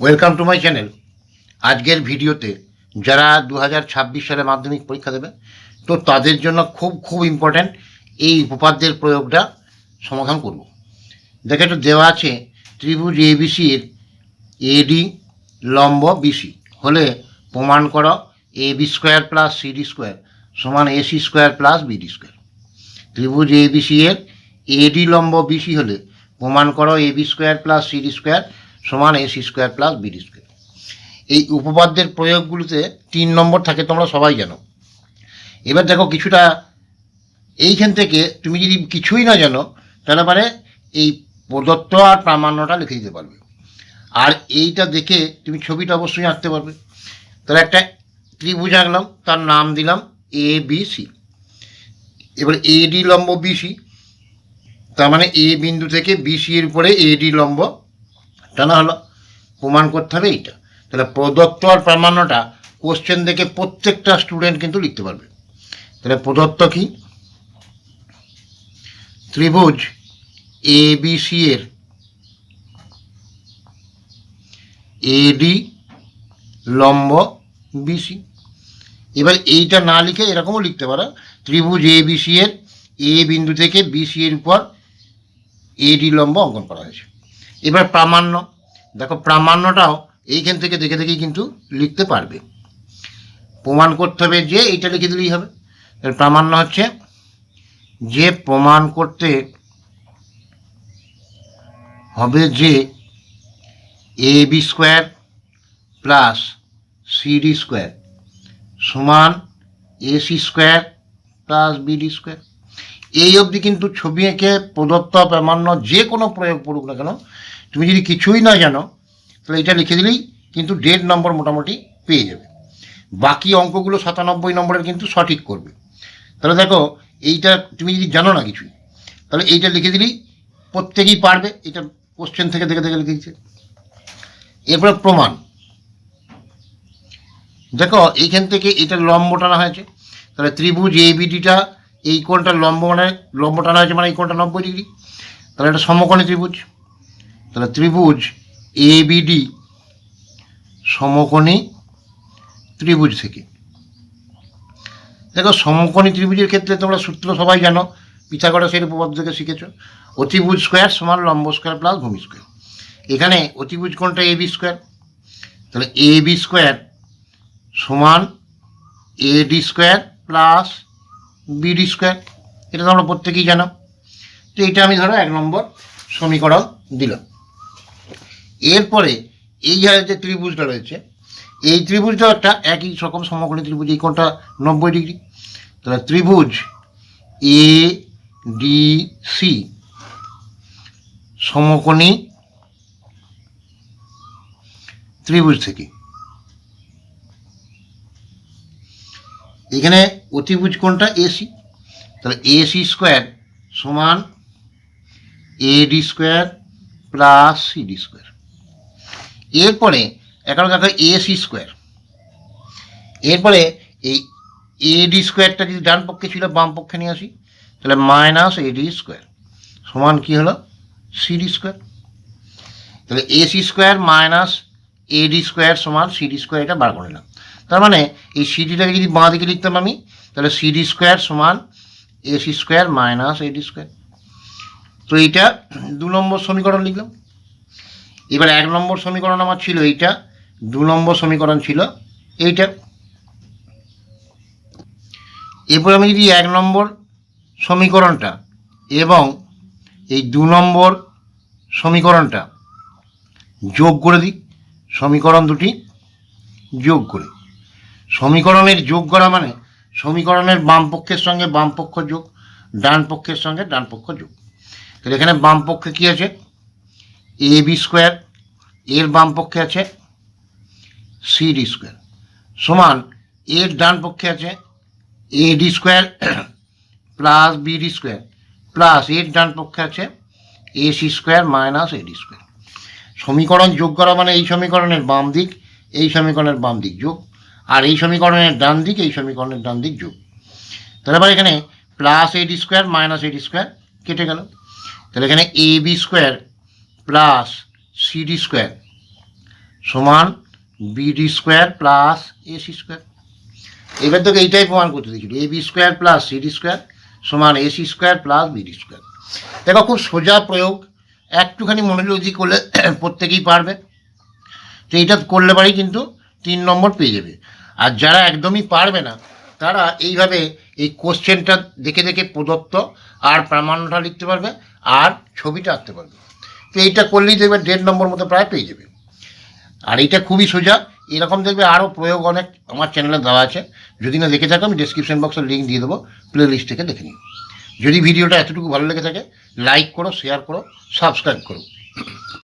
Welcome to my channel আজকের ভিডিওতে যারা দু সালে মাধ্যমিক পরীক্ষা দেবে, তো তাদের জন্য খুব খুব ইম্পর্ট্যান্ট এই উপপাদ্যের প্রয়োগটা সমাধান করব। দেখে একটু দেওয়া আছে ত্রিভুজ এবিসি এর এডি লম্ব বিসি হলে প্রমাণ করো A B square plus CD square সমান AC square plus BD square ত্রিভুজ এবিসি এর এডি লম্ব বিসি হলে প্রমাণ করো A B square plus CD square সমান AC square plus BD square এই উপপাদ্যের প্রয়োগগুলোতে তিন নম্বর থাকে, তোমরা সবাই জানো। এবার দেখো কিছুটা এইখান থেকে তুমি যদি কিছুই না জানো, তাহলে মানে এই প্রদত্ত আর প্রামাণ্যটা লিখে দিতে পারবে। আর এইটা দেখে তুমি ছবিটা অবশ্যই আঁকতে পারবে। তাহলে একটা ত্রিভুজ আঁকলাম, তার নাম দিলাম এ বি সি এবার এডি লম্ব বিসি তার মানে এ বিন্দু থেকে বিসি এর উপরে এডি লম্ব টানা হলো? প্রমাণ করতে হবে এইটা। তাহলে প্রদত্ত আর প্রামাণ্যটা কোশ্চেন দেখে প্রত্যেকটা স্টুডেন্ট কিন্তু লিখতে পারবে। তাহলে প্রদত্ত কি? ত্রিভুজ এ বি সি এর এডি লম্ব বিসি এবার এইটা না লিখে এরকমও লিখতে পারো। ত্রিভুজ এ বি সি এর এ বিন্দু থেকে বিসি এর উপর এডি লম্ব অঙ্কন করা হয়েছে। এবার প্রামাণ্য। দেখো, প্রামাণ্যটাও এইখান থেকে দেখে দেখেই কিন্তু লিখতে পারবে। প্রমাণ করতে হবে যে এইটা লিখে দিলেই হবে। এর প্রামাণ্য হচ্ছে যে প্রমাণ করতে হবে যে A B square plus CD square সমান AC square plus BD square এই অবধি কিন্তু ছবি এঁকে প্রদত্ত প্রামাণ্য যে কোনো প্রয়োগ পড়ুক না কেন, তুমি যদি কিছুই না জানো, তাহলে এটা লিখে দিলেই কিন্তু দেড় নম্বর মোটামুটি পেয়ে যাবে। বাকি অঙ্কগুলো সাতানব্বই নম্বরের কিন্তু সঠিক করবে। তাহলে দেখো, এইটা তুমি যদি জানো না কিছুই, তাহলে এইটা লিখে দিলেই প্রত্যেকেই পারবে, এটা কোশ্চেন থেকে দেখে দেখে লিখে দিচ্ছে। এরপরে প্রমাণ। দেখো, এইখান থেকে এটা লম্ব টানা হয়েছে, তাহলে ত্রিভুজ এ বিডিটা এই কোণটা লম্ব মানে লম্ব টানা হয়েছে মানে এই কোণটা নব্বই ডিগ্রি। তাহলে এটা সমকোণী ত্রিভুজ। তাহলে ত্রিভুজ এ বিডি সমকোণী ত্রিভুজ থেকে। দেখো, সমকোণী ত্রিভুজের ক্ষেত্রে তোমরা সূত্র সবাই জানো পিথাগোরাসের উপপাদ্য থেকে শিখেছ। অতিভুজ স্কোয়ার সমান লম্ব স্কোয়ার প্লাস ভূমি স্কোয়ার। এখানে অতিভুজ কোণটা এ বি স্কোয়ার। তাহলে এ বি স্কোয়ার সমান A D square plus BD square এটা তো আমরা প্রত্যেকেই জানো। তো এটা আমি ধরো এক নম্বর সমীকরণ দিলাম। এরপরে এই জায়গায় যে ত্রিভুজটা রয়েছে, এই ত্রিভুজটা একটা একই রকম সমকোণী ত্রিভুজ, এই কোণটা নব্বই ডিগ্রি। তাহলে ত্রিভুজ এ ডি সি সমকোণী ত্রিভুজ থেকে। এখানে অতিভুজ কোণটা এসি তাহলে এসি স্কোয়ার সমান AD square plus CD square এরপরে, এখন দেখো এসি স্কোয়ার এরপরে এই এডি স্কোয়ারটা যদি ডান পক্ষে ছিল, বাম পক্ষে নিয়ে আসি, তাহলে মাইনাস এডি স্কোয়ার সমান কি হলো? সিডি স্কোয়ার তাহলে AC square minus AD square সমান সিডি স্কোয়ার এটা বার করে নিলাম তার মানে এই সিডিটাকে যদি বাঁ দিকে লিখতাম আমি, তাহলে সিডি স্কোয়ার সমান AC square minus AD square তো এইটা দু নম্বর সমীকরণ লিখলাম। এবার এক নম্বর সমীকরণ আমার ছিল এইটা, দু নম্বর সমীকরণ ছিল এইটা। এরপর আমি যদি এক নম্বর সমীকরণটা এবং এই দু নম্বর সমীকরণটা যোগ করে দিই, সমীকরণ দুটি যোগ করে। সমীকরণের যোগ করা মানে সমীকরণের বাম পক্ষের সঙ্গে বাম পক্ষ যোগ, ডান পক্ষের সঙ্গে ডান পক্ষ যোগ। তাহলে এখানে বাম পক্ষে কী আছে? এ বি স্কোয়ার এর বাম পক্ষে আছে সি ডি স্কোয়ার সমান এর ডান পক্ষে আছে A D square plus B D square plus এর ডান পক্ষে আছে A C square minus A D square সমীকরণ যোগ করা মানে এই সমীকরণের বাম দিক, এই সমীকরণের বাম দিক যোগ। আর এই সমীকরণের ডান দিক, এই সমীকরণের ডান দিক যোগ। তাহলে আবার এখানে plus AD square minus AD square কেটে গেল। তাহলে এখানে A B square plus CD square সমান BD square plus AC square এবার তোকে এইটাই প্রমাণ করতে দিয়েছিল A B square plus CD square সমান AC square plus BD square দেখো খুব সোজা প্রয়োগ, একটুখানি মনোযোগী করলে প্রত্যেকেই পারবে। তো এইটা করলে পারেই কিন্তু তিন নম্বর পেয়ে যাবে। আর যারা একদমই পারবে না, তারা এইভাবে এই কোশ্চেনটা দেখে দেখে প্রদত্ত আর প্রামাণ্যটা লিখতে পারবে আর ছবিটা আঁকতে পারবে। তো এইটা করলেই দেখবে দেড় নম্বর মতো প্রায় পেয়ে যাবে। আর এইটা খুবই সোজা, এরকম দেখবে আরও প্রয়োগ অনেক আমার চ্যানেলে দেওয়া আছে। যদি না দেখে থাকো, আমি ডিসক্রিপশন বক্সে লিঙ্ক দিয়ে দেবো প্লে লিস্ট থেকে দেখে নিও। যদি ভিডিওটা এতটুকু ভালো লেগে থাকে লাইক করো শেয়ার করো সাবস্ক্রাইব করো।